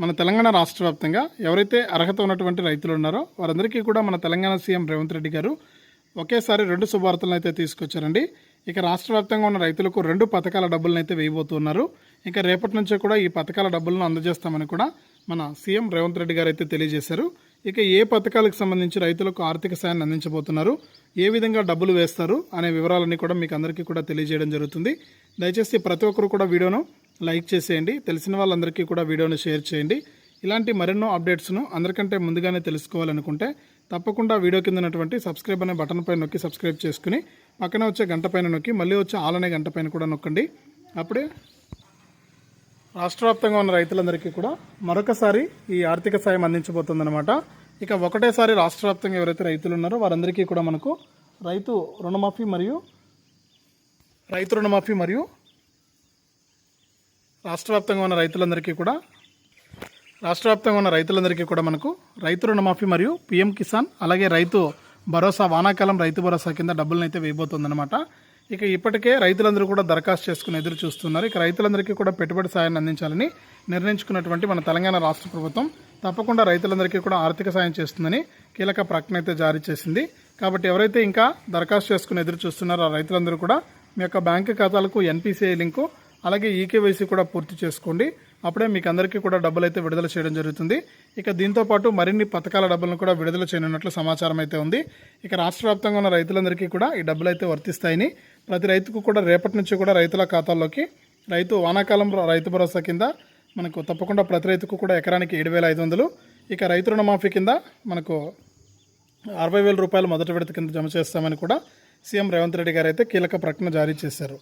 మన తెలంగాణ రాష్ట్ర వ్యాప్తంగా ఎవరైతే అర్హత ఉన్నటువంటి రైతులు ఉన్నారో వారందరికీ కూడా మన తెలంగాణ సీఎం రేవంత్ రెడ్డి గారు ఒకేసారి రెండు శుభార్తలను అయితే తీసుకొచ్చారండి. ఇక రాష్ట్ర వ్యాప్తంగా ఉన్న రైతులకు రెండు పథకాల డబ్బులను అయితే వేయబోతున్నారు. ఇక రేపటి నుంచే కూడా ఈ పథకాల డబ్బులను అందజేస్తామని కూడా మన సీఎం రేవంత్ రెడ్డి గారు అయితే తెలియజేశారు. ఇక ఏ పథకాలకు సంబంధించి రైతులకు ఆర్థిక సాయాన్ని అందించబోతున్నారు? ఏ విధంగా డబ్బులు వేస్తారు? అనే వివరాలన్నీ కూడా మీకు అందరికీ కూడా తెలియజేయడం జరుగుతుంది. దయచేసి ప్రతి ఒక్కరు కూడా వీడియోను లైక్ చేసేయండి. తెలిసిన వాళ్ళందరికీ కూడా వీడియోను షేర్ చేయండి. ఇలాంటి మరెన్నో అప్డేట్స్ను అందరికంటే ముందుగానే తెలుసుకోవాలనుకుంటే తప్పకుండా వీడియో కింద ఉన్నటువంటి సబ్స్క్రైబ్ అనే బటన్ పైన నొక్కి సబ్స్క్రైబ్ చేసుకుని పక్కన వచ్చే గంట పైన నొక్కి మళ్ళీ వచ్చే ఆల్ అనే గంట పైన కూడా నొక్కండి. అప్పుడే రాష్ట్ర వ్యాప్తంగా ఉన్న రైతులందరికీ కూడా మరొకసారి ఈ ఆర్థిక సాయం అందించబోతుందన్నమాట. ఇక ఒకటేసారి రాష్ట్ర వ్యాప్తంగా ఎవరైతే రైతులు ఉన్నారో వారందరికీ కూడా మనకు రైతు రుణమాఫీ మరియు రైతు రుణమాఫీ మరియు రాష్ట్ర వ్యాప్తంగా ఉన్న రైతులందరికీ కూడా రాష్ట్ర వ్యాప్తంగా ఉన్న రైతులందరికీ కూడా మనకు రైతు రుణమాఫీ మరియు పిఎం కిసాన్ అలాగే రైతు భరోసా వానాకాలం రైతు భరోసా కింద డబ్బులను అయితే వేయబోతుందన్నమాట. ఇక ఇప్పటికే రైతులందరూ కూడా దరఖాస్తు చేసుకుని ఎదురు చూస్తున్నారు. ఇక రైతులందరికీ కూడా పెట్టుబడి సాయాన్ని అందించాలని నిర్ణయించుకున్నటువంటి మన తెలంగాణ రాష్ట్ర ప్రభుత్వం తప్పకుండా రైతులందరికీ కూడా ఆర్థిక సాయం చేస్తుందని కీలక ప్రకటన అయితే జారీ చేసింది. కాబట్టి ఎవరైతే ఇంకా దరఖాస్తు చేసుకుని ఎదురు చూస్తున్నారో ఆ రైతులందరూ కూడా మీ యొక్క బ్యాంకు ఖాతాలకు ఎన్పిసిఐ లింకు అలాగే ఈకేవైసీ కూడా పూర్తి చేసుకోండి. అప్పుడే మీకు అందరికీ కూడా డబ్బులు అయితే విడుదల చేయడం జరుగుతుంది. ఇక దీంతో పాటు మరిన్ని పథకాల డబ్బులను కూడా విడుదల చేయనున్నట్లు సమాచారం అయితే ఉంది. ఇక రాష్ట్ర వ్యాప్తంగా ఉన్న రైతులందరికీ కూడా ఈ డబ్బులు అయితే వర్తిస్తాయని ప్రతి రైతుకు కూడా రేపటి నుంచి కూడా రైతుల ఖాతాల్లోకి రైతు వానాకాలం రైతు భరోసా కింద మనకు తప్పకుండా ప్రతి రైతుకు కూడా ఎకరానికి ఏడు వేల ఐదు వందలు ఇక రైతు రుణమాఫీ కింద మనకు అరవై వేల రూపాయలు మొదటి విడత కింద జమ చేస్తామని కూడా సీఎం రేవంత్ రెడ్డి గారు అయితే కీలక ప్రకటన జారీ చేశారు.